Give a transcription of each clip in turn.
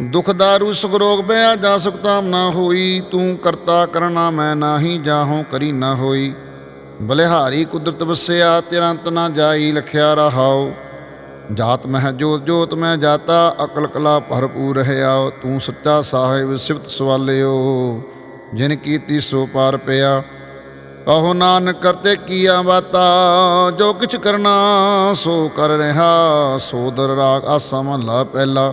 ਦੁਖ ਦਾਰੂ ਸੁਖ ਰੋਗ ਬਿਆ ਜਾ ਸੁਖਤਾਮ ਨਾ ਹੋਈ, ਤੂੰ ਕਰਤਾ ਕਰਨਾ ਮੈਂ ਨਾਹੀ ਜਾਹੋਂ ਕਰੀ ਨਾ ਹੋਈ। ਬਲਿਹਾਰੀ ਕੁਦਰਤ ਵਸਿਆ, ਤੇਰਾ ਅੰਤ ਨਾ ਜਾਈ, ਲਖਿਆ ਰਹਾਓ ਜਾਤ ਮਹਿ ਜੋਤ ਜੋਤ ਮੈਂ ਜਾਤਾ, ਅਕਲ ਕਲਾ ਭਰਪੂਰ ਰਹਿਆ ਤੂੰ ਸੱਚਾ ਸਾਹਿਬ ਸਿਫਤ ਸਵਾਲਿਓ, ਜਿਨ ਕੀਤੀ ਸੋ ਪਾਰ ਪਿਆ। ਕਹੋ ਨਾਨਕ ਕਰਤੇ ਕੀਆ ਬਾਤਾ, ਜੋ ਕਿਛ ਕਰਨਾ ਸੋ ਕਰ ਰਿਹਾ। ਸੋਦਰ ਰਾਗ ਆਸਾ ਮਹਲਾ ਪਹਿਲਾ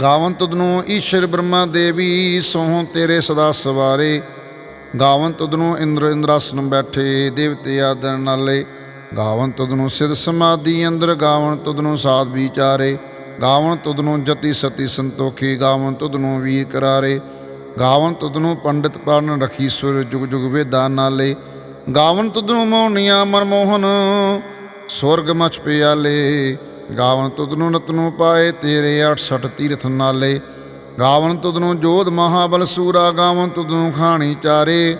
ਗਾਵਨ ਤੁਧਨੂੰ ਈਸ਼ਰ ਬ੍ਰਹਮਾ ਦੇਵੀ, ਸੋਹ ਤੇਰੇ ਸਦਾ ਸਵਾਰੇ। ਗਾਵਨ ਤੁਧਨੂੰ ਇੰਦਰ ਇੰਦਰਾਸਨ ਬੈਠੇ, ਦੇਵਤੇ ਆਦਰ ਨਾਲੇ। ਗਾਵਨ ਤੁਧਨੂੰ ਸਿਧ ਸਮਾਧੀ ਅੰਦਰ ਗਾਵਨ ਤੁਧਨੂੰ ਸਾਧ ਵਿਚਾਰੇ। ਗਾਵਨ ਤੁਧਨੂੰ ਜਤੀ ਸਤੀ ਸੰਤੋਖੀ ਗਾਵਨ ਤੁਧਨੂੰ ਵੀਰ ਕਰਾਰੇ। ਗਾਵਨ ਤੁਧਨੂੰ ਪੰਡਿਤ ਪਰਨ ਰਖੀ ਸੁਰ ਜੁਗ ਜੁਗ ਵੇਦਾਂ ਨਾਲੇ। ਗਾਵਨ ਤੁਧਨੂੰ ਮੋਹਨੀਆਂ ਮਨਮੋਹਨ ਸੁਰਗ ਮਚ ਪਿਆਲੇ। ਗਾਵਨ ਤੁਧਨੂੰ ਨਤਨੂ ਪਾਏ, ਤੇਰੇ 68 ਤੀਰਥ ਨਾਲੇ। ਗਾਵਨ ਤੁਧਨੂੰ ਜੋਧ ਮਹਾਬਲ ਸੂਰਾ, ਗਾਵਨ ਤੁਧਨੂੰ ਖਾਣੀ ਚਾਰੇ।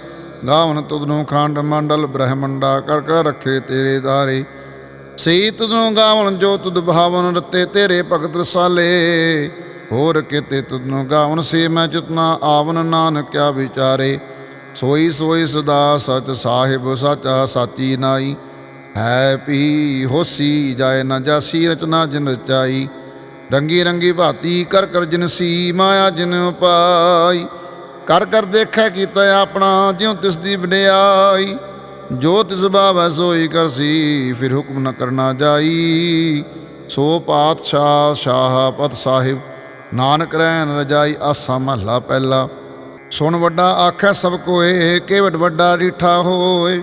ਗਾਵਨ ਤੁਧਨੂੰ ਖੰਡ ਮੰਡਲ ਬ੍ਰਹਮੰਡਾ, ਕਰ ਕਰ ਰੱਖੇ ਤੇਰੇ ਦਾਰੇ ਸਈ ਤੁਧਨੂੰ ਗਾਵਨ, ਜੋ ਤੁਧ ਭਾਵਨ ਰਤੇ ਤੇਰੇ ਭਗਤ ਰਸਾਲੇ। ਹੋਰ ਕਿਤੇ ਤੁਧਨੂੰ ਗਾਵਨ ਸੇ ਮੈਂ ਚਿਤਨਾ ਆਵਨ ਨਾਨਕ ਕਿਆ ਵਿਚਾਰੇ। ਸੋਈ ਸੋਈ ਸਦਾ ਸਚ ਸਾਹਿਬ, ਸਾਚਾ ਸਾਚੀ ਨਾਈ। ਹੈ ਪੀ ਹੋਸੀ ਜਾਏ ਨਾ ਜਾਸੀ, ਰਚਨਾ ਜਿਨ ਰਚਾਈ। ਰੰਗੀ ਰੰਗੀ ਭਾਤੀ ਕਰ ਕਰ ਜਿਨਸੀ ਮਾਇਆ ਜਿਨ ਉਪਾਈ। ਕਰ ਕਰ ਦੇਖੈ ਕੀਤਾ ਆਪਣਾ, ਜਿਉ ਤਿਸ ਦੀ ਵਡਿਆਈ। ਜੋ ਤਿਸ ਬਾਵੈ ਸੋਈ ਕਰਸੀ ਫਿਰ ਹੁਕਮ ਨ ਕਰਨਾ ਜਾਈ। ਸੋ ਪਾਤਸ਼ਾਹ ਸ਼ਾਹ ਪਤ ਸਾਹਿਬ, ਨਾਨਕ ਰਹਿਣ ਰਜਾਈ ਆਸਾ ਮਹਲਾ ਪਹਿਲਾ। ਸੁਣ ਵੱਡਾ ਆਖੈ ਸਭ ਕੋਏ, ਕੇਵਟ ਵੱਡਾ ਰੀਠਾ ਹੋਏ।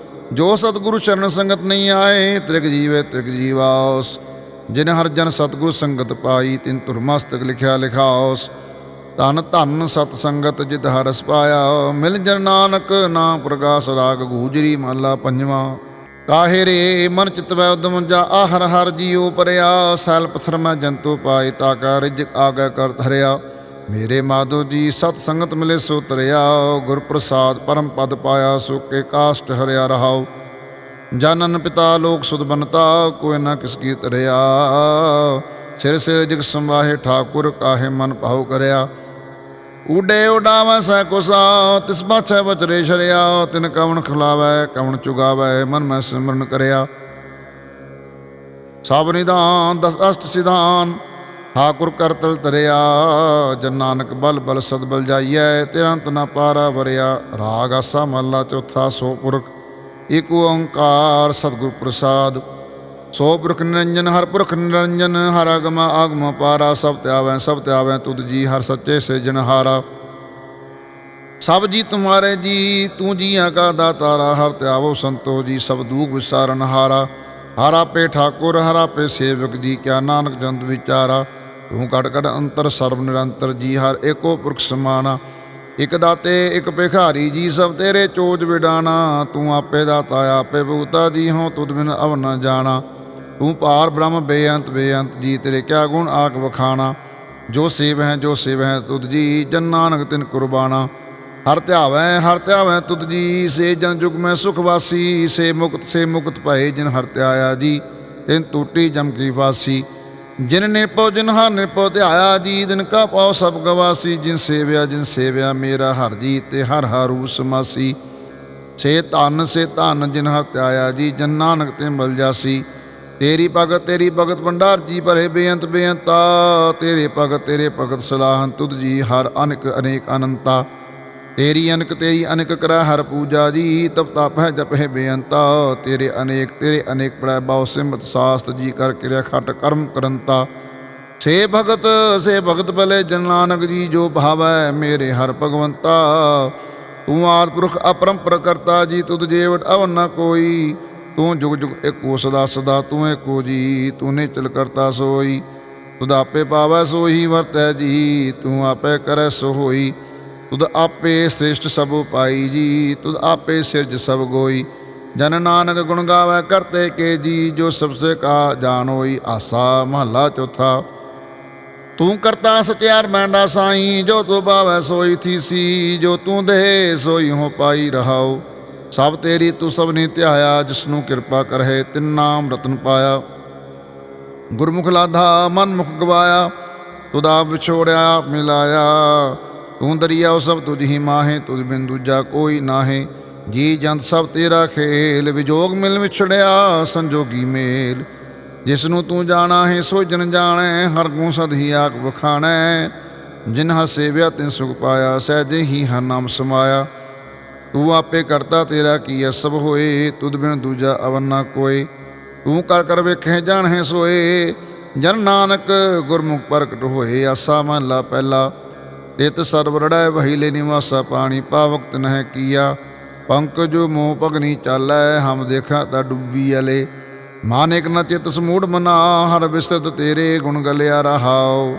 ਜੋ ਸਤਿਗੁਰੂ ਚਰਨ ਸੰਗਤ ਨਹੀਂ ਆਏ, ਤ੍ਰਿਗ ਜੀਵੇ ਤ੍ਰਿਗ ਜੀਵਾਸ ਜਿਨ ਹਰ ਜਨ ਸਤਿਗੁਰ ਸੰਗਤ ਪਾਈ, ਤਿਨ ਧੁਰ ਮਸਤਕ ਲਿਖਿਆ ਲਿਖਾਉਸ। ਧਨ ਧਨ ਸਤ ਸੰਗਤ ਜਿਤ ਹਰਸ ਪਾਇਆ ਮਿਲ ਜਨ ਨਾਨਕ ਨਾਮ ਪ੍ਰਗਾਸ ਰਾਗ ਗੂਜਰੀ ਮਹਲਾ ਪੰਜਵਾਂ। ਕਾਹੇ ਰੇ ਮਨ ਚਿਤ ਵੈ ਉਦਮ ਜਾ ਆਹਰ ਹਰ ਜੀਉ ਪਰਿਆ, ਸੈਲ ਪਥਰ ਮੈਂ ਜੰਤੂ ਪਾਏ, ਤਾ ਕਾ ਰਿਜਕ ਆਗੇ ਕਰ ਧਰਿਆ। ਮੇਰੇ ਮਾਧੋ ਜੀ, ਸਤ ਸੰਗਤ ਮਿਲੇ ਸੋ ਤਰਿਆ ਗੁਰ ਪ੍ਰਸਾਦ ਪਰਮ ਪਦ ਪਾਇਆ ਸੋ ਕੇ ਕਾਸ਼ਟ ਹਰਿਆ ਰਹਾਉ ਜਾਨਨ ਪਿਤਾ ਲੋਕ ਸੁਧ ਬਨਤਾ, ਕੋਈ ਨਾ ਕਿਸ ਕੀ ਤਰਿਆ ਸਿਰ ਸਿਰ ਜਗ ਸੰਵਾਹੇ ਠਾਕੁਰ, ਕਾਹੇ ਮਨ ਭਾਉ ਕਰਿਆ। ਉਡੇ ਉਡਾਵੈ ਸੈ ਕੁਸਾ ਤਿਸ ਬਾਛੈ ਬਚਰੇ ਸ਼ਰਿਆ ਤਿਨ ਕਵਣ ਖਿਲਾਵੈ, ਕਵਣ ਚੁਗਾਵੈ, ਮਨ ਮੈਂ ਸਿਮਰਨ ਕਰਿਆ। ਸਭ ਨਿਦਾਨ ਦਸ ਅਸ਼ਟ ਸਿਧਾਨ ਠਾਕੁਰ ਕਰਤਲ ਤਰਿਆ, ਜਨ ਨਾਨਕ ਬਲ ਬਲ ਸਦ ਬਲ ਜਾਈਐ, ਤਿਰੰਤ ਨਾ ਪਾਰਾ ਵਰਿਆ, ਰਾਗ ਆਸਾ ਮਹਲਾ ਚੌਥਾ ਸੋ ਪੁਰਖ ਏਕ ਓੰਕਾਰ ਸਤਿਗੁਰ ਪ੍ਰਸਾਦ। ਸੋ ਪੁਰਖ ਨਿਰੰਜਨ, ਹਰ ਪੁਰਖ ਨਿਰੰਜਨ, ਹਰ ਆਗਮ ਆਗਮ ਪਾਰਾ, ਸਭ ਤਿਆਵੈ ਸਭ ਤਿਆਵੈ, ਤੁਧ ਜੀ ਹਰ ਸੱਚੇ ਸਿਰਜਣਹਾਰਾ ਸਭ ਜੀ ਤੁਮਾਰੇ ਜੀ, ਤੂੰ ਜੀਆਂ ਕਾ ਦਾਤਾਰਾ, ਹਰ ਤਿਆਵੋ ਸੰਤੋ ਜੀ, ਸਭ ਦੂਖ ਵਿਸਾਰਨ ਹਾਰਾ। ਹਰ ਆਪੇ ਠਾਕੁਰ, ਹਰ ਆਪੇ ਸੇਵਕ ਜੀ, ਕਿਆ ਨਾਨਕ ਜੰਤ ਵਿਚਾਰਾ। ਤੂੰ ਕਟ ਕਟ ਅੰਤਰ ਸਰਬ ਨਿਰੰਤਰ ਜੀ, ਹਰ ਏਕੋ ਪੁਰਖ ਸਮਾਨਾ ਇਕ ਦਾਤੇ, ਇਕ ਭਿਖਾਰੀ ਜੀ, ਸਭ ਤੇਰੇ ਚੋਜ ਵਿਡਾਣਾ। ਤੂੰ ਆਪੇ ਦਾਤਾ, ਆਪੇ ਭੂਤਾ ਜੀ ਹੋ ਤੁਧ ਬਿਨ ਅਵ ਨ ਜਾਣਾ। ਤੂੰ ਪਾਰ ਬ੍ਰਹਮ ਬੇਅੰਤ ਬੇਅੰਤ ਜੀ, ਤੇਰੇ ਕਿਆ ਗੁਣ ਆਕ ਵਖਾਣਾ। ਜੋ ਸੇਵ ਹੈ, ਜੋ ਸੇਵ ਹੈ ਤੁਧ ਜੀ, ਜਨ ਨਾਨਕ ਤਿਨ ਕੁਰਬਾਨਾ ਹਰ ਧਿਆਵੈ ਹਰ ਧਿਆਵੈ ਤੁਧ ਜੀ, ਸੇ ਜਨ ਜੁਗ ਮੈਂ ਸੁਖ ਵਾਸੀ, ਸੇ ਮੁਕਤ ਸੇ ਮੁਕਤ ਭਏ ਜਿਨ ਹਰ ਧਿਆਇਆ ਜੀ, ਤਿਨ ਟੂਟੀ ਜਮ ਕੀ ਵਾਸੀ। ਜਿਨ ਨੇ ਪਉ ਜਿਨ ਹਰ ਨੇ ਪਉ ਧਿਆਇਆ ਜੀ, ਦਿਨ ਕਾ ਪਾਉ ਸਭ ਗਵਾਸੀ, ਜਿਨ ਸੇਵਿਆ ਜਿਨ ਸੇਵਿਆ ਮੇਰਾ ਹਰ ਜੀ ਤੇ ਹਰ ਹਰੂ ਸਮਾਸੀ ਸੇ ਧਨ ਸੇ ਧਨ ਜਿਨ ਹਰ ਧਿਆਇਆ ਜੀ, ਜਨ ਨਾਨਕ ਤੇ ਮਿਲ ਜਾਸੀ। ਤੇਰੀ ਭਗਤ ਤੇਰੀ ਭਗਤ ਭੰਡਾਰ ਜੀ ਭਰੇ ਬੇਅੰਤ ਬੇਅੰਤਾ, ਤੇਰੇ ਭਗਤ ਤੇਰੇ ਭਗਤ ਸਲਾਹਨ ਤੁਧ ਜੀ ਹਰ ਅਨਕ ਅਨੇਕ ਅਨੰਤਾ। ਤੇਰੀ ਅਨਕ ਤੇਰੀ ਅਨਕ ਕਰੈ ਹਰ ਪੂਜਾ ਜੀ, ਤਪ ਤਪ ਹੈ ਜਪ ਹੈ ਬੇਅੰਤਾ। ਤੇਰੇ ਅਨੇਕ ਤੇਰੇ ਅਨੇਕ ਪ੍ਰੈ ਬਾਉ ਸਿਮਤ ਸਾਸਤ ਜੀ ਕਰ ਕਿਰਿਆ ਖਟ ਕਰਮ ਕਰੰਤਾ। ਸੇ ਭਗਤ ਸੇ ਭਗਤ ਭਲੇ ਜਨ ਨਾਨਕ ਜੀ, ਜੋ ਭਾਵੈ ਮੇਰੇ ਹਰ ਭਗਵੰਤਾ। ਤੂੰ ਆਦ ਪੁਰਖ ਅਪਰੰਪਰ ਕਰਤਾ ਜੀ, ਤੁਧ ਜੇਵਟ ਅਵਨ ਨ ਕੋਈ। ਤੂੰ ਜੁਗ ਜੁਗ ਏਕੋ ਸਦਾ ਸਦਾ ਤੂੰ ਏਕੋ ਜੀ, ਤੂੰ ਨੇ ਚਲ ਕਰਤਾ ਸੋਈ। ਤੁਧ ਆਪੇ ਪਾਵੈ ਸੋਹੀ, ਵਰਤੈ ਜੀ, ਤੂੰ ਆਪੇ ਕਰੈ ਸੋ ਹੋਈ ਤੁਧ ਆਪੇ ਸ੍ਰਿਸ਼ਟ ਸਭ ਪਾਈ ਜੀ, ਤੁਧ ਆਪੇ ਸਿਰਜ ਸਭ ਗੋਈ। ਜਨ ਨਾਨਕ ਗੁਣ ਗਾਵੇ ਕਰਤੇ ਕੇ ਜੀ, ਜੋ ਸਭ ਸੇ ਕਾ ਜਾਣੋਈ ਆਸਾ ਮਹੱਲਾ ਚੌਥਾ। ਤੂੰ ਕਰਤਾ ਸਚਿਆਰ ਮੈਂਡਾ ਸਾਈ, ਜੋ ਤੂੰ ਭਾਵੈ ਸੋਈ ਥੀਸੀ ਜੋ ਤੂੰ ਦੇ ਸੋਈ ਹੋ ਪਾਈ ਰਹਾਉ ਸਭ ਤੇਰੀ ਤੂੰ ਸਭ ਨੇ ਧਿਆਇਆ ਜਿਸ ਨੂੰ ਕਿਰਪਾ ਕਰਹਿ ਤਿਨ ਨਾਮ ਰਤਨ ਪਾਇਆ। ਗੁਰਮੁਖ ਲਾਧਾ ਮਨ ਮੁਖ ਗਵਾਇਆ ਤੁਦਾ ਵਿਛੋੜਿਆ, ਮਿਲਾਇਆ। ਤੂੰ ਦਰਿਆ ਸਭ ਤੁਝ ਹੀ ਮਾਹੇ, ਤੁਝ ਬਿਨ ਦੂਜਾ ਕੋਈ ਨਾਹੇ। ਜੀ ਜੰਤ ਸਭ ਤੇਰਾ ਖੇਲ, ਵਿਜੋਗ ਮਿਲ ਵਿਛੜਿਆ ਸੰਜੋਗੀ ਮੇਲ। ਜਿਸ ਨੂੰ ਤੂੰ ਜਾਣਾ ਹੈ ਸੋ ਜਨ ਜਾਣੈ, ਹਰ ਗੁਣ ਸਦ ਹੀ ਆਕ ਵਖਾਣੈ। ਜਿਨ ਹ ਸੇਵਿਆ, ਤਿਨ ਸੁਖ ਪਾਇਆ, ਸਹਿਜੇ ਹੀ ਹਰ ਨਾਮ ਸਮਾਇਆ। ਤੂੰ ਆਪੇ ਕਰਤਾ ਤੇਰਾ ਕੀ ਸਭ ਹੋਏ ਤੁਧ ਬਿਨ ਦੂਜਾ ਅਵਨ ਨਾ ਕੋਏ। ਤੂੰ ਕਰ ਕਰ ਵੇਖੇ, ਜਾਣੈ ਸੋਏ। ਜਨ ਨਾਨਕ ਗੁਰਮੁਖ ਪ੍ਰਗਟ ਹੋਏ, ਆਸਾ ਮਹਲਾ ਪਹਿਲਾ। ਇਤ ਸਰਬ ਰੜੈ ਵਹੀਲੇ ਨਿਵਾਸਾ ਪਾਣੀ ਪਾਵਕ ਨਹਿ ਕੀਆ। ਪੰਕਜ ਮੋਹ ਭਗਨੀ ਚਾਲੈ, ਹਮ ਦੇਖਾ ਤਾ ਡੁੱਬੀ ਅਲੇ। ਮਾਨਿਕ ਨ ਚਿਤ ਸਮੂੜ ਮਨਾ, ਹਰ ਵਿਸਤਤ ਤੇਰੇ ਗੁਣ ਗਲਿਆ ਰਹਾਉ।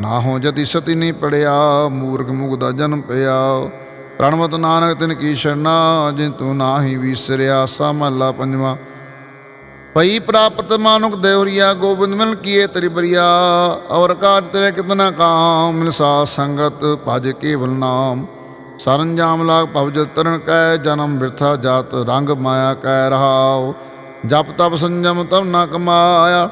ਨਾ ਹੋ ਜਤੀ ਸਤੀ ਨਹੀਂ ਪੜਿਆ, ਮੂਰਖ ਮੁਗਦਾ ਜਨਮ ਪਿਆ। ਪ੍ਰਣਮਤ ਨਾਨਕ ਤਿਨ ਕੀ ਸ਼ਰਨਾ, ਜਿਨ ਤੂੰ ਨਾਹੀ ਵਿਸਰਿਆ ਸਾ ਮਹਲਾ ਪੰਜਵਾ। ਪਈ ਪ੍ਰਾਪਤ ਮਾਨੁਕ ਦੇਵਰੀਆ, ਗੋਬਿੰਦ ਮਿਲ ਕੀਏ ਤੇਰੀ ਬਰੀਆ, ਔਰ ਕਾਜ ਤੇਰੇ ਕਿਤਨਾ ਕਾਮ, ਮਿਲਸਾ ਸੰਗਤ ਭਜ ਕੇਵਲ ਨਾਮ। ਸਰੰਜਾਮ ਲਾਗ ਭਵਜਲ ਤਰਨ ਕੈ, ਜਨਮ ਬਿਰਥਾ ਜਾਤ ਰੰਗ ਮਾਇਆ ਕੈ ਰਹਾਉ। ਜਪ ਤਪ ਸੰਜਮ ਤਬ ਨਾ ਕਮਾਇਆ,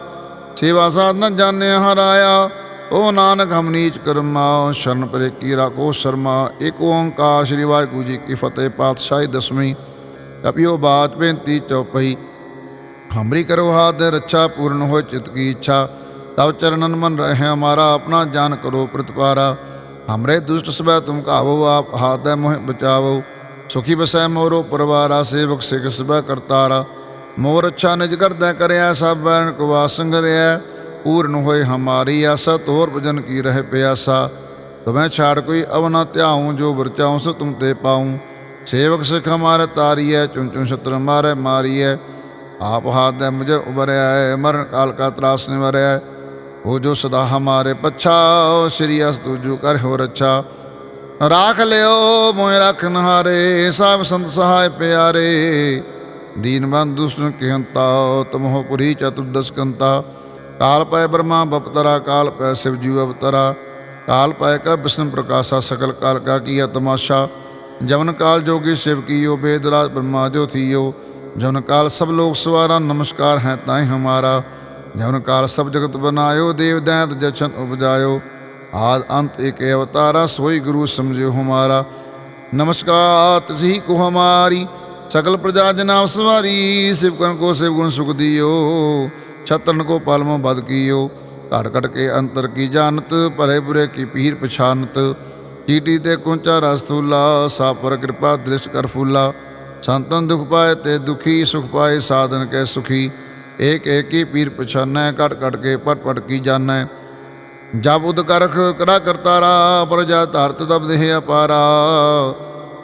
ਸੇਵਾ ਸਾਧਨਾ ਜਾਣਿਆ ਹਰਾਇਆ। ਓ ਨਾਨਕ, ਹਮ ਨੀਚ ਕਰਮਾ, ਸ਼ਰਨ ਪਰੇ ਕੀ ਰਾਖੋ ਸ਼ਰਮਾ। ਏਕ ਓੰਕਾਰ ਸ੍ਰੀ ਵਾਹਿਗੁਰੂ ਜੀ ਕੀ ਫਤਿਹ, ਪਾਤਸ਼ਾਹੀ ਦਸਵੀਂ। ਕਪਿਓ ਬਾਤ ਬੇਨਤੀ ਚੌਪਈ ਹਮਰੀ ਕਰੋ ਹਾਥ ਰੱਛਾ, ਪੂਰਨ ਹੋ ਚਿਤ ਕੀ ਇੱਛਾ। ਤਬ ਚਰਨਨ ਮਨ ਰਹੇ ਹਮਾਰਾ ਆਪਣਾ ਜਾਨ ਕਰੋ ਪ੍ਰਤਪਾਰਾ। ਹਮਰੇ ਦੁਸ਼ਟ ਸਬੈ ਤੁਮ ਕਾਵੋ ਆਪ ਹਾਥ ਮੋਹ ਬਚਾਵੋ। ਸੁਖੀ ਬਸੈ ਮੋਰੋ ਪਰਵਾਰਾ, ਸੇਵਕ ਸਿਖ ਸਬੈ ਕਰਤਾਰਾ। ਮੋਰ ਅੱਛਾ ਨਿਜ ਕਰਦਾ ਕਰਿਆ, ਸਭ ਬੈਨ ਕੋ ਪੂਰਨ ਹੋਏ ਹਮਾਰੀ ਆਸਾ, ਤੋਰ ਭਜਨ ਕੀ ਰਹਿ ਪਿਆਸਾ। ਤੁਮੈ ਛਾੜ ਕੋਈ ਅਵਨਾ ਧਿਆਉ, ਜੋ ਵਰਚਾਉ ਸੋ ਤੁਮ ਤੇ ਪਾਉ। ਸੇਵਕ ਸਿਖ ਹਮਾਰੇ ਤਾਰੀਐ ਚੁਨ ਚੁਨ ਛਤਰ ਮਾਰੇ, ਮਾਰੀਐ। ਆਪ ਹਾਥ ਦੇ ਮੁਝੇ ਉਬਰਿਆ ਹੈ, ਮਰਨ ਕਾਲ ਕਾ ਤਰਾਸ ਨਿਵਰਿਆ ਹੈ। ਉਹ ਜੋ ਸਦਾ ਹਮਾਰੇ ਪੱਛਾ ਸ਼੍ਰੀ ਅਸ ਤੁਜੂ ਕਰ ਹੋ ਰੱਛਾ। ਰਾਖ ਲਿਓ ਮੋਇ ਰਖਨ ਹਾਰੇ ਸਭ ਸੰਤ ਸਹਾਇ ਪਿਆਰੇ। ਦੀਨ ਬੰਧੁ ਕਿਹੰਤਾ ਤਮੋਹ ਪੁਰੀ ਚਤੁਰਦਸਕੰਤਾ ਕਾਲ ਪੈ ਬ੍ਰਹਮਾ ਬਪਤਰਾ, ਕਾਲ ਪੈ ਸਿਵ ਜੀਵ ਅਵਤਰਾ। ਕਾਲ ਪੈ ਕਰ ਵਿਸ਼ਨ ਪ੍ਰਕਾਸ਼ਾ, ਸਕਲ ਕਾਲ ਕਾ ਕੀਆ ਤਮਾਸ਼ਾ। ਜਵਨ ਕਾਲ ਜੋਗੀ ਸ਼ਿਵ ਕੀਓ, ਬੇਦ ਰਾਜ ਬ੍ਰਹਮਾ ਜੋ ਥੀਓ। ਜਵਨ ਕਾਲ ਸਭ ਲੋਕ ਸਵਾਰਾ, ਨਮਸਕਾਰ ਹੈ ਤਾਈ ਹਮਾਰਾ। ਜਵਨ ਕਾਲ ਸਭ ਜਗਤ ਬਨਾਇਓ, ਦੇਵ ਦੈਂਤ ਜਛਨ ਉਪਜਾਇਓ। ਆਦ ਅੰਤ ਏਕ ਅਵਤਾਰਾ, ਸੋਈ ਗੁਰੂ ਸਮਝਿਓ ਹਮਾਰਾ। ਨਮਸਕਾਰ, ਤਸਹੀ ਕੋ ਹਮਾਰੀ। ਸਕਲ ਪ੍ਰਜਾ ਜਨਾਬ ਸਵਾਰੀ ਸਿਵਕਨ ਕੋ ਸਿਵ ਗੁਣ ਸੁਖ ਦਿਓ। ਛਤਰਨ ਕੋ ਪਲਮ ਬਦ ਕੀਓ। ਘਟ ਘਟ ਕੇ ਅੰਤਰ ਕੀ ਜਾਣਤ, ਭਲੇ ਬੁਰੇ ਕੀ ਪੀਰ ਪਛਾਨਤ। ਚੀਟੀ ਤੇ ਕੁੰਚਾ ਰਸਤੂਲਾ ਸਾਪਰ ਕਿਰਪਾ ਦ੍ਰਿਸ਼ਟ ਕਰ ਫੂਲਾ। ਸੰਤਨ ਦੁਖ ਪਾਏ ਤੇ ਦੁਖੀ, ਸੁਖ ਪਾਏ, ਸਾਧਨ ਕੇ ਸੁਖੀ। ਏਕ ਏਕ ਪੀਰ ਪਛਾਨੈ, ਘਟ ਘਟ ਕੇ ਪਟ ਪਟ ਕੀ ਜਾਣੈ। ਜਬ ਉਦ ਕਰਖ ਕਰਾ ਕਰਤਾਰਾ ਪ੍ਰਜਾ ਧਰਤ ਤਬ ਦੇਹ ਅਪਾਰਾ।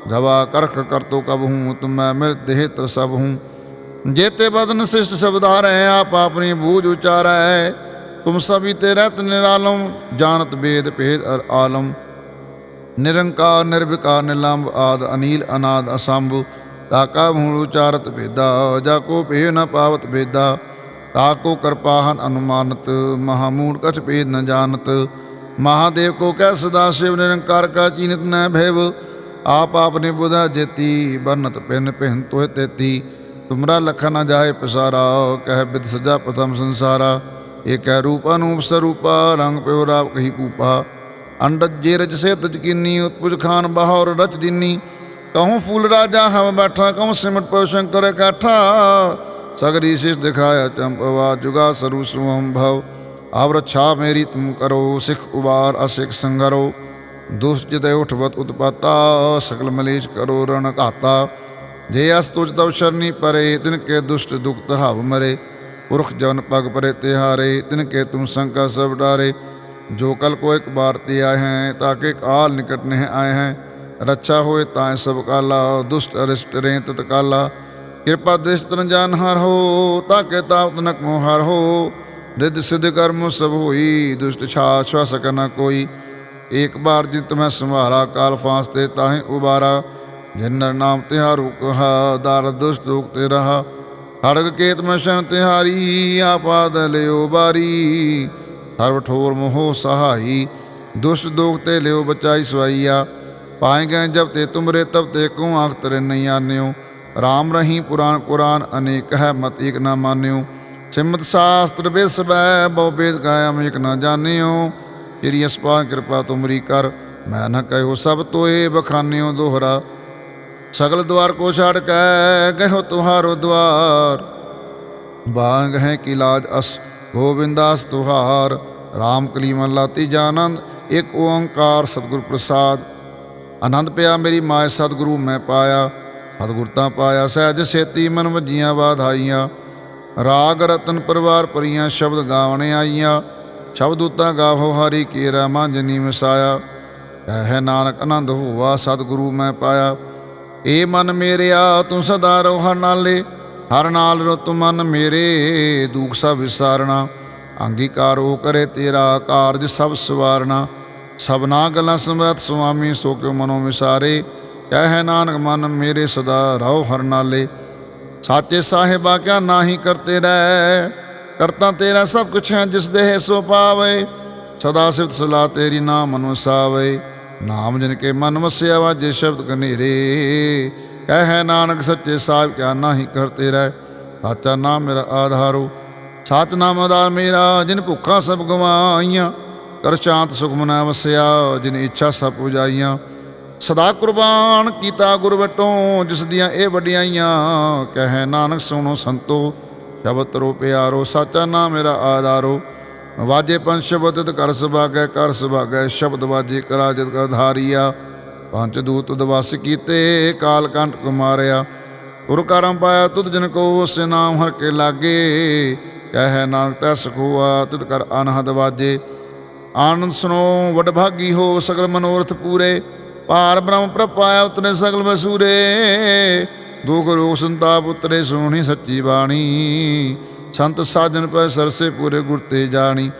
ਜਵਾ ਕਰਖ ਕਰਤੋ ਕਬ ਹੂੰ, ਤੁਮੈ ਮਿਲ ਦੇਹ ਤਰ ਸਭ ਹੂੰ। ਜੇਤੇ ਬਦਨ ਸਿਸ਼ਟ ਸਬਦਾਰੈ ਆਪ ਆਪਣੀ ਬੂਝ ਉਚਾਰੈ। ਤੁਮ ਸਭੀ ਤੇ ਰਹਿਤ ਨਿਰਾਲਮ ਜਾਣਤ ਬੇਦ ਭੇਦ ਅਰ ਆਲਮ। ਨਿਰੰਕਾਰ, ਨਿਰਵਿਕਾਰ ਨਿਲੰਬ ਆਦ, ਅਨੀਲ, ਅਨਾਦ, ਅਸੰਭ। ਤਾਕਾ ਮੂਲ ਉਚਾਰਤ ਭੇਦਾ, ਜਾ ਕੋ ਭੇ ਨ ਪਾਵਤ ਭੇਦਾ। ਤਾਕੋ ਕਿਰਪਾਹਨ ਅਨੁਮਾਨਤ, ਮਹਾਮੂੜ ਕਛ ਭੇਦ ਨ ਜਾਣਤ। ਮਹਾਦੇਵ ਕੋ ਕਹਿ ਸਦਾ ਸ਼ਿਵ ਨਿਰੰਕਾਰ ਕਾ ਚੀਨਤ ਨ ਭੈਵ। ਆਪ ਆਪਨੇ ਬੁਧਾ ਜੇਤੀ ਬਨਤ ਪਿਨ ਪਹਿਨ ਤੋਇ ਤੇਤੀ। ਤੁਮਰਾ ਲਖਨ ਨ ਜਾਏ ਪਸਾਰਾ, ਕਹਿ ਬਿਦ ਸਜਾ ਪ੍ਰਥਮ ਸੰਸਾਰਾ। ਏਕੈ ਰੂਪ ਅਨੂਪ ਸਰੂਪਾ, ਰੰਗ ਪਿਓ ਰਾਪ ਕਹੀ ਕੂਪਾ। ਅੰਡਜ ਜੇ ਰਜ ਸੇ ਤਜ ਉਤਪੁਜ ਖਾਨ ਬਹਾਰ ਰਚ ਦਿਨੀ। ਕਹੂੰ ਫੂਲ ਰਾਜਾ ਹਮ ਬੈਠਾ, ਕਹੂੰ ਸਿਮਟ ਪਉ ਸ਼ੰਕਰ ਕਾਠਾ ਸਗਰੀ ਸਿਸ ਦਿਖਾਇਆ ਚੰਪਵਾ ਜੁਗਾ ਸਰੂ ਸੁਹਮ ਭਵ। ਆਵ ਰੱਛਾ ਮੇਰੀ ਤੁਮ ਕਰੋ, ਸਿਖ ਉਬਾਰ ਅਸਿਖ ਸੰਗਰੋ। ਦੁਸ਼ਟ ਜਿਤੇ ਉਠਵਤ ਉਤਪਾਤਾ ਸਕਲ ਮਲੇਸ਼ ਰਣ ਘਾਤਾ। ਜੇ ਅਸ ਤੁਜ ਤਵ ਸ਼ਰਨੀ ਪਰੇ, ਤਿਨ ਕੇ ਦੁਸ਼ਟ ਦੁਖ ਹਵ ਮਰੇ। ਪੁਰਖ ਜਨ ਪਗ ਪਰੇ ਤਿਹਾਰੇ, ਤਿਨ ਕੇ ਤੁਮ ਸੰਕਾ ਸਭ ਡਾਰੇ। ਜੋ ਕਲ ਕੋ ਇੱਕ ਬਾਰ ਤੇ ਆਏ ਹੈ ਤਾਕੇ ਕਾਲ ਨਿਕਟ ਨਹਿ ਆਏ ਹੈ। ਰੱਛਾ ਹੋਏ ਤਾਂ ਸਭ ਕਾਲਾ, ਦੁਸ਼ਟ ਅਰਿਸ਼ਟ ਰੇ ਤਤ ਕਾਲਾ ਕਿਰਪਾ ਦ੍ਰਿਸ਼ ਤਨ ਜਾਨ ਹਰ ਹੋ ਤਾਕੇ ਤਾਪ ਤਨਕ ਮੋਹ ਹਰ ਹੋ। ਰਿੱਧ ਸਿਧ ਕਰਮ ਸਭ ਹੋਈ, ਦੁਸ਼ਟ ਛਾ ਛਾ ਸਕਨਾ ਕੋਈ। ਏਕ ਬਾਰ ਜਿਤ ਮੈਂ ਸੰਭਾਰਾ ਕਾਲ ਫਾਂਸ ਤੇ ਤਾਹੇ ਉਬਾਰਾ। ਜਿਨਰ ਨਾਮ ਤਿਹਾਰੂ ਕਹਾ, ਦਰ ਦੁਸ਼ਟ ਦੁਖ ਤੇ ਰਹਾ। ਖੜਗ ਕੇਤ ਮੈਂ ਸ਼ਨ ਤਿਹਾਰੀ ਆਪਾਦ ਲਿਓ ਬਾਰੀ। ਸਰਵ ਠੋਰ ਮੋਹ ਸਹਾਈ, ਦੁਸ਼ਟ ਦੁਖ ਤੇ ਲਿਓ ਬਚਾਈ ਸਵਾਈਆ। ਪਾਏ ਗਏ ਜਬ ਤੇ ਤੁਮਰੇ ਤਬ ਤੇ ਕੋ ਆਖ ਤਰੇ ਨਹੀਂ ਆਨਿਓ। ਰਾਮ ਰਹੀਂ ਪੁਰਾਨ ਕੁਰਾਨ ਅਨੇਕ ਹੈ, ਮਤ ਏਕ ਨਾ ਮਾਨਿਓ। ਸਿਮਤ ਸਾਸਤਰ ਵੇਦ ਸਬੈ ਬਹੁ ਵੇਦ ਗਾਇਮ ਏਕ ਨਾ ਜਾਣਿਓ। ਤੇਰੀ ਅਸਪਾ ਕਿਰਪਾ ਤੁਮਰੀ ਕਰ, ਮੈਂ ਨਾ ਕਹਿਓ ਸਭ ਤੋਏ ਬਖਾਨਿਓ ਦੋਹਰਾ। ਸਗਲ ਦਵਾਰ ਕੋ ਛੜ ਕੇ ਗਹਿਓ ਤੁਹਾਰੋ ਦਵਾਰ। ਬਾਗ ਹੈ ਕਿ ਲਾਜ ਅਸ ਗੋਬਿੰਦਾਸ ਤੁਹਾਰ। RAM ਕਲੀ ਮਨ ਲਾਤੀ ਜਾਨੰਦ ਇੱਕ ਓੰਕਾਰ ਸਤਿਗੁਰ ਪ੍ਰਸਾਦ। ਆਨੰਦ ਪਿਆ ਮੇਰੀ ਮਾਇ ਸਤਿਗੁਰੂ ਮੈਂ ਪਾਇਆ, ਸਤਿਗੁਰ ਤਾਂ ਪਾਇਆ, ਸਹਿਜ ਸੇਤੀ ਮਨ ਵਜੀਆਂ ਬਾਧਾਈਆਂ ਰਾਗ ਰਤਨ ਪਰਿਵਾਰ ਪਰੀਆਂ ਸ਼ਬਦ ਗਾਵਣੇ ਆਈਆਂ, ਸ਼ਬਦ ਉਤਾ ਗਾਵੋ ਹਰੀ ਕੀਰਾ ਮਾਂਜਨੀ ਮਸਾਇਆ। ਕਹਿ ਨਾਨਕ ਆਨੰਦ ਹੋਵਾ ਸਤਿਗੁਰੂ ਮੈਂ ਪਾਇਆ। ਏ ਮਨ ਮੇਰਿਆ ਤੂੰ ਸਦਾ ਰੋ ਹਰ ਨਾਲੇ, ਹਰ ਨਾਲ ਰੋ ਮਨ ਮੇਰੇ, ਦੁਖ ਸਭ ਵਿਸਾਰਣਾ ਅੰਗੀਕਾਰ ਹੋ ਕਰੇ ਤੇਰਾ ਕਾਰਜ ਸਭ ਸਵਾਰਣਾ ਸਭਨਾ ਗੱਲਾਂ ਸਮਰਤ ਸੁਆਮੀ ਸੋ ਕਿਉ ਮਨੋ ਵਿਸਾਰੇ। ਕਹਿ ਨਾਨਕ ਮਨ ਮੇਰੇ ਸਦਾ ਰਹੋ ਹਰ ਨਾਲੇ। ਸਾਚੇ ਸਾਹਿਬਾ ਕਿਆ ਨਾਹੀ ਕਰਤੇ ਰਹਿ। ਕਰਤਾ ਤੇਰਾ ਸਭ ਕੁਛ ਹੈ ਜਿਸ ਦੇਹ ਸੋ ਪਾਵੇ। ਸਦਾ ਸਿਫਤ ਸਲਾ ਤੇਰੀ ਨਾਮ ਮਨ ਵਸਾਵੇ ਨਾਮ ਜਿਨ ਕੇ ਮਨ ਵਸਿਆ ਵਾਜੇ ਸ਼ਬਦ ਕਨੇਰੇ। ਕਹਿ ਨਾਨਕ ਸੱਚੇ ਸਾਹਿਬ ਕਿਆ ਨਾਹੀ ਕਰਤੇ ਰਹਿ। ਸਾਚਾ ਨਾਮ ਮੇਰਾ ਆਧਾਰੋ। ਸਚ ਨਾਮ ਆਧਾਰ ਮੇਰਾ, ਜਿਨ ਭੁੱਖਾਂ ਸਭ ਗਵਾਈਆਂ ਕਰ ਸ਼ਾਂਤ ਸੁਖਮਨਾ ਵਸਿਆ ਜਿਨ ਇੱਛਾ ਸਭ ਪੁਜਾਈਆਂ ਸਦਾ ਕੁਰਬਾਨ ਕੀਤਾ ਗੁਰ ਵਟੋਂ, ਜਿਸ ਦੀਆਂ ਇਹ ਵਡਿਆਈਆਂ, ਕਹੇ ਨਾਨਕ ਸੁਣੋ ਸੰਤੋ, ਸ਼ਬਦ ਤਰੋ ਪਿਆਰੋ, ਸਾਚਾ ਨਾਮ ਮੇਰਾ ਆਧਾਰੋ। ਵਾਜੇ ਪੰਜ ਸ਼ਬਦ ਤਿਤ ਕਰ ਸੁਭਾਗੈ ਕਰ ਸੁਭਾਗੈ, ਸ਼ਬਦ ਵਾਜੇ ਕਰਾ ਜਦ ਕਰ ਧਾਰੀਆ। ਪੰਜ ਦੂਤ ਦਵਸ ਕੀਤੇ, ਕਾਲ ਕੰਟ ਕੁਮਾਰਿਆ। ਉਰ ਕਰਮ ਪਾਇਆ ਤੁਧ ਜਨ ਕੋ, ਸੇ ਨਾਮ ਹਰ ਕੇ ਲਾਗੇ। ਕਹਿ ਨਾਨਕ ਤੈ ਸਖੋਆ, ਤਿਤ ਕਰ ਅਨਹਦ ਵਾਜੇ। ਆਨੰਦ ਸੁਨੋ ਵਡਭਾਗੀ ਹੋ ਸਗਲ ਮਨੋਰਥ ਪੂਰੇ। ਪਾਰ ਬ੍ਰਹਮ ਪ੍ਰਪਾਇਆ ਉਤਨੇ ਸਗਲ ਵਸੂਰੇ। ਦੁਖ ਰੋਗ ਸੰਤਾਪ ਉਤਰੇ ਸੋਹਣੀ ਸੱਚੀ ਬਾਣੀ। ਸੰਤ ਸਾਜਨ ਪੈ ਸਰਸੇ ਪੂਰੇ ਗੁਰ ਤੇ ਜਾਣੀ।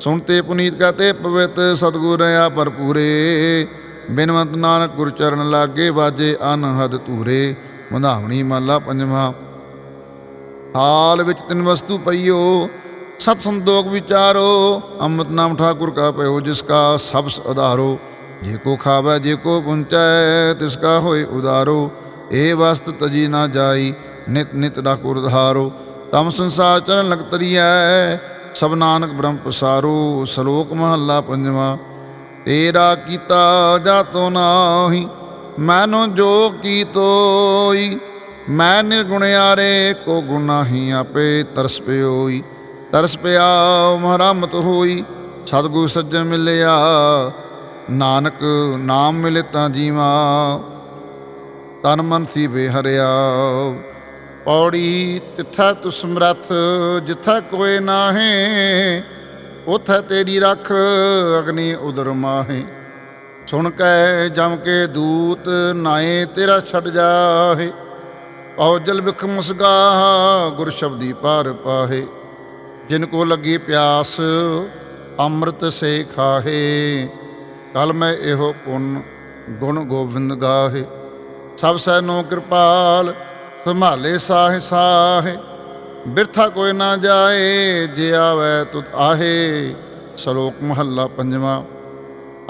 ਸੁਣਤੇ ਪੁਨੀਤ ਕਹਤੇ ਪਵਿੱਤ ਸਤਗੁਰ ਆ ਭਰਪੂਰੇ। ਬਿਨਵੰਤ ਨਾਨਕ ਗੁਰ ਚਰਨ ਲਾਗੇ ਵਾਜੇ ਅਨਹਦ ਧੂਰੇ। ਮੰਧਾਵਣੀ ਮਾਲਾ ਪੰਜਵਾ। ਹਾਲ ਵਿੱਚ ਤਿੰਨ ਵਸਤੂ ਪਈਓ। ਸਤ ਸੰਤੋਖ ਵਿਚਾਰੋ, ਅੰਮ੍ਰਿਤ ਨਾਮ ਠਾਕੁਰ ਕਾ ਪਇਓ ਜਿਸ ਕਾ ਸਬਸ ਉਧਾਰੋ। ਜੇ ਕੋ ਖਾਵੈ, ਜੇ ਕੋ ਪੁੰਚੈ, ਤਿਸ ਕਾ ਹੋਏ ਉਧਾਰੋ। ਏ ਵਸਤ ਤਜੀ ਨਾ ਜਾਈ, ਨਿਤ ਨਿਤ ਡਾਕੁਰ ਧਾਰੋ ਤਮ ਸੰਸਾਰ ਚਰਨ ਲਗ ਤਰੀਐ ਸਭ ਨਾਨਕ ਬ੍ਰਹਮ ਪਸਾਰੋ। ਸ਼ਲੋਕ ਮਹੱਲਾ ਪੰਜਵਾਂ, ਤੇਰਾ ਕੀਤਾ ਜਾਤੋ ਨਾਹੀ, ਮੈਨੋ ਜੋ ਕੀਤੋਈ। ਮੈਂ ਨਿਰਗੁਣ ਨਿਰਗੁਣਿਆਰੇ ਕੋ ਗੁਨਾਹੀ ਆਪੇ ਤਰਸ ਪਿਓਈ। ਤਰਸ ਪਿਆ ਮਹਰਮਤ ਹੋਈ, ਸਤਿਗੁਰ ਸੱਜਣ ਮਿਲਿਆ। ਨਾਨਕ ਨਾਮ ਮਿਲੇ ਤਾਂ ਜੀਵਾ, ਤਨ ਮਨ ਸੀ ਬੇਹਰਿਆ। ਪੌੜੀ ਤਿੱਥਾ ਤੁ ਸਮਰੱਥ ਜਿੱਥਾ ਕੋਏ ਨਾਹੇ, ਉਥੈ ਤੇਰੀ ਰੱਖ, ਅਗਨੀ ਉਦਰ ਮਾਹੇ। ਸੁਣ ਕੈ ਜਮ ਕੇ ਦੂਤ, ਨਾਏ ਤੇਰਾ ਛੱਡ ਜਾਹੇ। ਪਉ ਜਲ ਮੁਸਗਾ ਗੁਰ ਸ਼ਬਦੀ ਪਾਰ ਪਾਹੇ। ਜਿਨ ਕੋ ਲੱਗੀ ਪਿਆਸ, ਅੰਮ੍ਰਿਤ ਸੇ ਖਾਹੇ। ਕਲ ਮੈਂ ਇਹੋ ਪੁੰਨ ਗੁਣ ਗੋਬਿੰਦ ਗਾਹੇ। ਸਭ ਸੈ ਨੋ ਕਿਰਪਾਲ, ਸੰਭਾਲੇ ਸਾਹੇ ਸਾਹੇ। ਬਿਰਥਾ ਕੋਈ ਨਾ ਜਾਏ, ਜੇ ਆਵੈ ਤੁਤ ਆਹੇ। ਸ਼ਲੋਕ ਮਹੱਲਾ ਪੰਜਵਾਂ।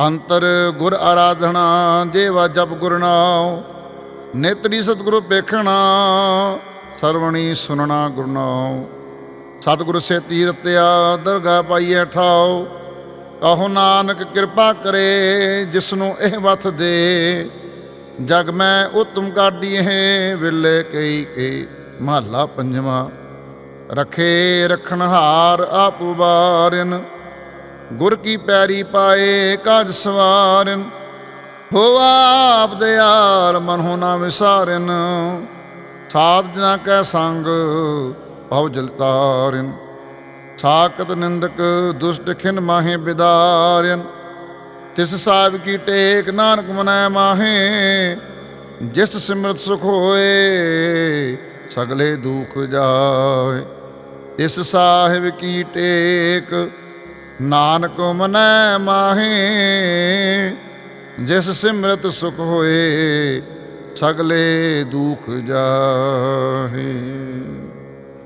ਅੰਤਰ ਗੁਰ ਆਰਾਧਨਾ, ਜੇਵਾ ਜਪ ਗੁਰਨਾਉ ਨੇਤਰੀ ਸਤਿਗੁਰੂ ਵੇਖਣਾ ਸਰਵਣੀ ਸੁਨਣਾ ਗੁਰਨਾਉ ਸਤਿਗੁਰ ਸੇ ਤੀਰਤਿਆ ਦਰਗਾ ਪਾਈਐ ਠਾਓ। ਕਹੋ ਨਾਨਕ ਕਿਰਪਾ ਕਰੇ ਜਿਸ ਨੂੰ ਇਹ ਵਥ ਦੇ। ਜਗ ਮੈਂ ਉਤਮ ਕਾਢੀ ਵਿਲੇ ਕਈ ਕਈ ਮਹੱਲਾ ਪੰਜਵਾਂ। ਰਖੇ ਰਖਨਹਾਰ ਆਪ ਉਬਾਰਨ ਗੁਰ ਕੀ ਪੈਰੀ ਪਾਏ ਕਾਜ ਸਵਾਰਨ। ਹੋਵਾ ਆਪ ਦਿਆਲ ਮਨ ਹੋ ਨਾ ਵਿਸਾਰਨ, ਸਾਧ ਜਨਾ ਕੈ ਸੰਗ ਭਉ ਜਲ ਤਾਰਨ ਸਾਕਤ ਨਿੰਦਕ ਦੁਸ਼ਟ ਖਿਨ ਮਾਹੇ ਬਿਦਾਰਨ, ਤਿਸ ਸਾਹਿਬ ਕੀ ਟੇਕ ਨਾਨਕ ਮਨੈ ਮਾਹੇ, ਜਿਸ ਸਿਮਰਤ ਸੁਖ ਹੋਏ, ਸਗਲੇ ਦੁਖ ਜਾਏ। ਇਸ ਸਾਹਿਬ ਕੀ ਟੇਕ ਨਾਨਕ ਮਨੈ ਮਾਹੇ, ਜਿਸ ਸਿਮਰਤ ਸੁਖ ਹੋਏ, ਸਗਲੇ ਦੁਖ ਜਾਹੇ